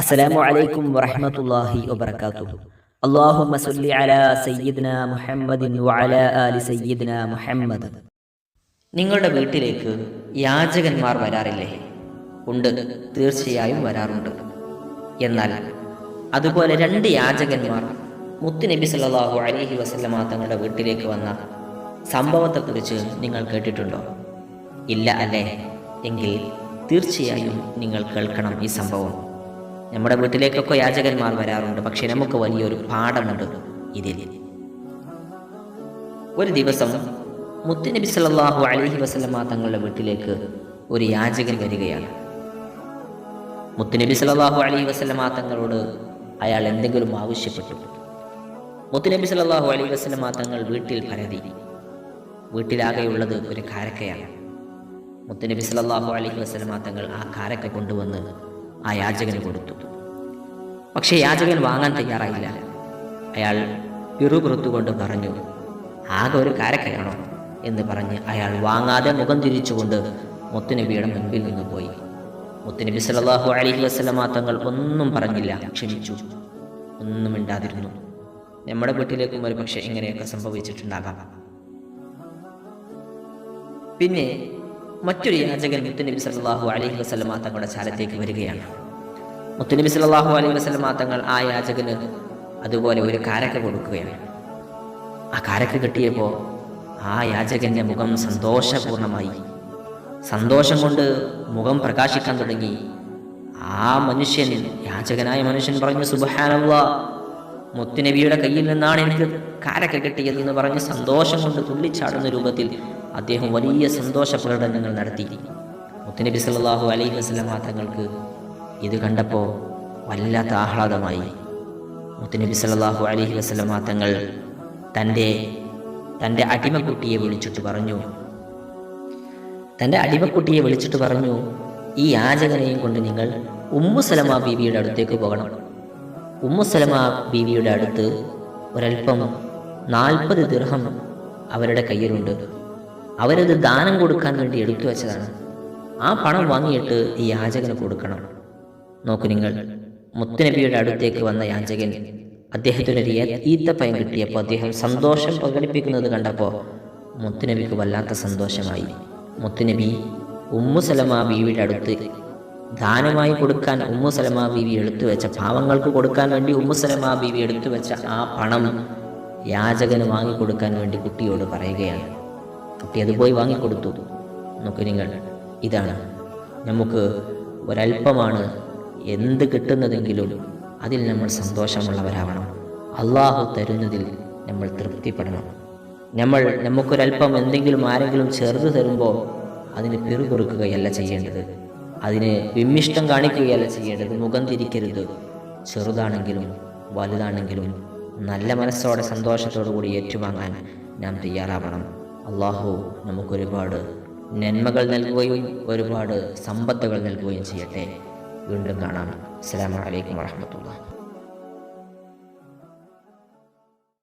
അസ്സലാമു അലൈക്കും വറഹ്മത്തുള്ളാഹി വബറകാതുഹു. അല്ലാഹുമ്മ സല്ലി അലാ സയ്യിദ്ന മുഹമ്മദിൻ വഅലാ ആലി സയ്യിദ്ന മുഹമ്മദ്. നിങ്ങളുടെ വീട്ടിലേക്ക് യാചകന്മാർ വരാറില്ലേ? ഉണ്ട്. തീർച്ചയായും വരാറുണ്ട്. എന്നാൽ അതുപോലെ രണ്ട് യാചകന്മാർ മുത്തുനബി സല്ലല്ലാഹു അലൈഹി വസല്ലമ തങ്ങളുടെ വീട്ടിലേക്ക് വന്ന സംഭവത്തെക്കുറിച്ച് നിങ്ങൾ കേട്ടിട്ടുണ്ടോ? ഇല്ല അല്ലേ? എങ്കിൽ തീർച്ചയായും നിങ്ങൾ കേൾക്കണം ഈ സംഭവം. നമ്മുടെ വീട്ടിലേക്കൊക്കെ യാചകന്മാർ വരാറുണ്ട്. പക്ഷെ നമുക്ക് വലിയൊരു പാഠമുണ്ട് ഇതിൽ. ഒരു ദിവസം മുത്തുനബി സല്ലല്ലാഹു അലഹി വസല്ലമ തങ്ങളുടെ വീട്ടിലേക്ക് ഒരു യാചകൻ വരികയാണ്. മുത്തുനബി സല്ലല്ലാഹു അലഹി വസല്ലമ തങ്ങളോട് അയാൾ എന്തെങ്കിലും ആവശ്യപ്പെട്ടു. മുത്തുനബി സല്ലല്ലാഹു അലൈഹി വസല്ലമ തങ്ങൾ വീട്ടിൽ പരതി. വീട്ടിലാകെയുള്ളത് ഒരു കാരക്കയാണ്. മുത്തുനബി സല്ലല്ലാഹു അലൈഹി വസല്ലമ തങ്ങൾ ആ കാരക്ക കൊണ്ടുവന്ന് ആ യാചകന് കൊടുത്തു. പക്ഷേ യാചകൻ വാങ്ങാൻ തയ്യാറായില്ല. അയാൾ പിറുപിറുത്തുകൊണ്ട് പറഞ്ഞു ആകെ ഒരു കാരക്കയാണോ? എന്ന് പറഞ്ഞ് അയാൾ വാങ്ങാതെ മുഖം തിരിച്ചുകൊണ്ട് മുത്തുനബിയുടെ മുൻപിൽ നിന്ന് പോയി. മുത്തുനബി സലാഹു അലൈഹി വസല്ലമ തങ്ങൾ ഒന്നും പറഞ്ഞില്ല ക്ഷമിച്ചു ഒന്നും മിണ്ടാതിരുന്നു. നമ്മുടെ വീട്ടിലേക്കും ഒരു പക്ഷെ ഇങ്ങനെയൊക്കെ സംഭവിച്ചിട്ടുണ്ടാകാം. പിന്നെ മറ്റൊരു യാചകൻ മുത്തുനബി സലാഹു അലൈഹി വസല്ലമ തങ്ങളുടെ ചാലത്തേക്ക് വരികയാണ്. മുത്തുനബി സല്ലല്ലാഹു അലൈഹി വസല്ലമ തങ്ങൾ ആ യാചകന് അതുപോലെ ഒരു കാരക്ക കൊടുക്കുകയാണ്. ആ കാരക്ക കിട്ടിയപ്പോൾ ആ യാചകന്റെ മുഖം സന്തോഷപൂർണമായി. സന്തോഷം കൊണ്ട് മുഖം പ്രകാശിക്കാൻ തുടങ്ങി. ആ മനുഷ്യൻ യാചകനായ മനുഷ്യൻ പറഞ്ഞു സുബഹാനല്ല മുത്തുനബിയുടെ കയ്യിൽ നിന്നാണ് എനിക്ക് കാരക്ക കിട്ടിയത് എന്ന് പറഞ്ഞ് സന്തോഷം കൊണ്ട് തുള്ളിച്ചാടുന്ന രൂപത്തിൽ അദ്ദേഹം വലിയ സന്തോഷ പ്രകടനങ്ങൾ നടത്തി. മുത്തുനബി സല്ലല്ലാഹു അലൈഹി വസല്ലമ തങ്ങൾക്ക് ഇത് കണ്ടപ്പോൾ വല്ലാത്ത ആഹ്ലാദമായി. മുത്തുനബി സല്ലല്ലാഹു അലഹി വസല്ലമ തങ്ങൾ തന്റെ തന്റെ അടിമക്കുട്ടിയെ വിളിച്ചിട്ട് പറഞ്ഞു. തന്റെ അടിമക്കുട്ടിയെ വിളിച്ചിട്ട് പറഞ്ഞു ഈ യാചകനെയും കൊണ്ട് നിങ്ങൾ ഉമ്മുസലമ ബീവിയുടെ അടുത്തേക്ക് പോകണം. ഉമ്മുസലമ ബീവിയുടെ അടുത്ത് ഒരൽപ്പം നാൽപ്പത് ദിർഹം അവരുടെ കയ്യിലുണ്ട്. അവരത് ദാനം കൊടുക്കാൻ വേണ്ടി എടുത്തു വെച്ചതാണ്. ആ പണം വാങ്ങിയിട്ട് ഈ യാചകന് കൊടുക്കണം. നോക്കൂ നിങ്ങൾ മുത്തുനബിയുടെ അടുത്തേക്ക് വന്ന യാചകൻ അദ്ദേഹത്തിനൊരു ഈത്തപ്പയം കിട്ടിയപ്പോൾ അദ്ദേഹം സന്തോഷം പ്രകടിപ്പിക്കുന്നത് കണ്ടപ്പോൾ മുത്തുനബിക്ക് വല്ലാത്ത സന്തോഷമായി. മുത്തുനബി ഉമ്മു സലമ ബീവിയുടെ അടുത്ത് ദാനമായി കൊടുക്കാൻ ഉമ്മു സലമ ബീവി എടുത്തു വെച്ച പാവങ്ങൾക്ക് കൊടുക്കാൻ വേണ്ടി ഉമ്മു സലമ ബീവി എടുത്തു വെച്ച ആ പണം യാചകന് വാങ്ങിക്കൊടുക്കാൻ വേണ്ടി കുട്ടിയോട് പറയുകയാണ്. കുട്ടി അത് പോയി വാങ്ങിക്കൊടുത്തു നോക്കൂ നിങ്ങൾ ഇതാണ്. നമുക്ക് ഒരല്പമാണ് എന്ത് കിട്ടുന്നതെങ്കിലും അതിൽ നമ്മൾ സന്തോഷമുള്ളവരാവണം. അള്ളാഹു തരുന്നതിൽ നമ്മൾ തൃപ്തിപ്പെടണം. നമ്മൾ നമുക്കൊരല്പം എന്തെങ്കിലും ആരെങ്കിലും ചെറുത് തരുമ്പോൾ അതിന് പിറുകൊറുക്കുകയല്ല ചെയ്യേണ്ടത്. അതിന് വിമ്മിഷ്ടം കാണിക്കുകയല്ല ചെയ്യേണ്ടത്. മുഖം തിരിക്കരുത്. ചെറുതാണെങ്കിലും വലുതാണെങ്കിലും നല്ല മനസ്സോടെ സന്തോഷത്തോടു കൂടി ഏറ്റുവാങ്ങാൻ നാം തയ്യാറാവണം. അള്ളാഹു നമുക്കൊരുപാട് നന്മകൾ നൽകുകയും ഒരുപാട് സമ്പത്തുകൾ നൽകുകയും ചെയ്യട്ടെ. വീണ്ടും കാണാം. അസ്സാം വലൈക്കും വാഹമത്തുള്ള